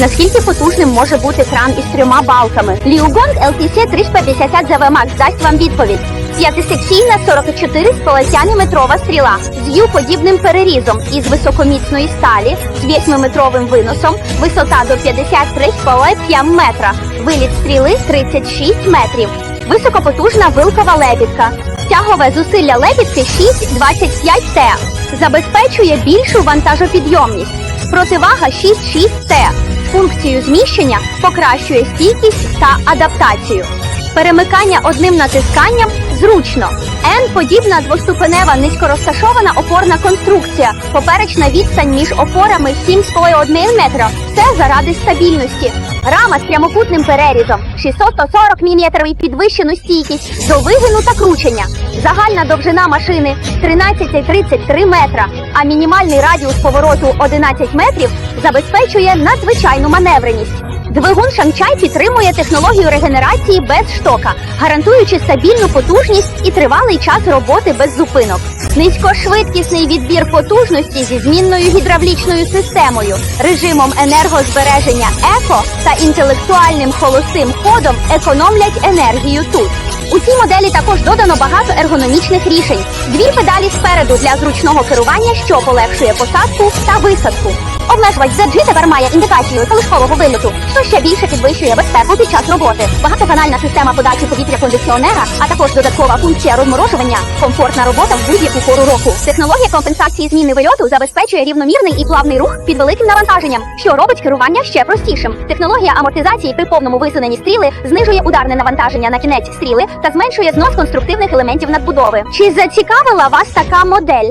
Наскільки потужним може бути кран із трьома балками? Liugong LTC 350 ZV Max дасть вам відповідь. П'ятисекційна 44 сполотями метрова стріла з ю-подібним перерізом із високоміцної сталі з 8-метровим виносом, висота до 53,5 метра, виліт стріли 36 метрів. Високопотужна вилкова лебідка. Тягове зусилля лебідки 6,25 Т. Забезпечує більшу вантажопідйомність. Противага 6,6 Функцією зміщення покращує стійкість та адаптацію. Перемикання одним натисканням зручно. N-подібна двоступенева низькорозташована опорна конструкція. Поперечна відстань між опорами 7,1 метра. Все заради стабільності. Рама з прямокутним перерізом 640 мм підвищену стійкість до вигину та кручення. Загальна довжина машини 13,33 метра, а мінімальний радіус повороту 11 метрів забезпечує надзвичайну маневреність. Двигун Шанчай підтримує технологію регенерації без штока, гарантуючи стабільну потужність і тривалий час роботи без зупинок. Низькошвидкісний відбір потужності зі змінною гідравлічною системою, режимом енергозбереження еко та інтелектуальним холостим ходом економлять енергію тут. У цій моделі також додано багато ергономічних рішень. Дві педалі спереду для зручного керування, що полегшує посадку та висадку. Обмежувач ZG тепер має індикацію залишкового вильоту, що ще більше підвищує безпеку під час роботи. Багатоканальна система подачі повітря кондиціонера, а також додаткова функція розморожування, комфортна робота в будь-яку пору року. Технологія компенсації зміни вильоту забезпечує рівномірний і плавний рух під великим навантаженням, що робить керування ще простішим. Технологія амортизації при повному висуненні стріли знижує ударне навантаження на кінець стріли та зменшує знос конструктивних елементів надбудови. Чи зацікавила вас така модель?